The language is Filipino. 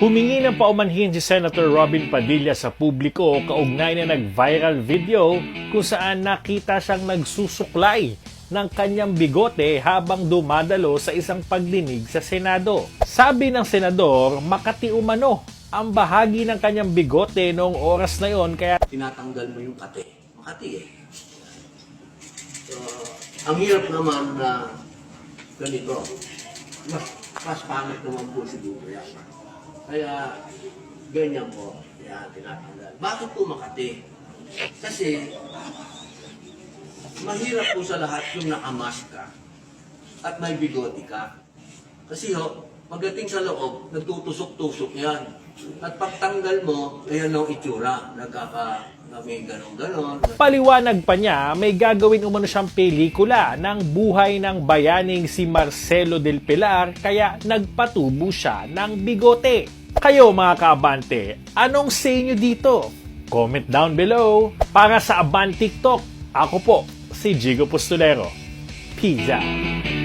Humingi ng paumanhin si Senator Robin Padilla sa publiko kaugnay na nag-viral video kung saan nakita siyang nagsusuklay ng kanyang bigote habang dumadalo sa isang pagdinig sa Senado. Sabi ng senador, makati umano ang bahagi ng kanyang bigote noong oras na yon kaya tinatanggal mo yung kate. Makati eh. So, ang hirap naman na ganito. Mas, pangit naman po siguro yan. Kaya, ganyan po. Yan, tinatanggal. Bakit po Makati? Kasi, mahirap po sa lahat yung nakamask ka at may bigote ka. Kasi ho, pagdating sa loob, nagtutusok-tusok yan. At pagtanggal mo, ayan ang itsura. Nagkaka, may ganon-ganon. Paliwanag pa niya, may gagawin umano siyang pelikula ng buhay ng bayaning si Marcelo del Pilar kaya nagpatubo siya ng bigote. Kayo mga kaabante, anong say nyo dito? Comment down below. Para sa Aban TikTok, ako po si Jigo Pustolero. Peace out.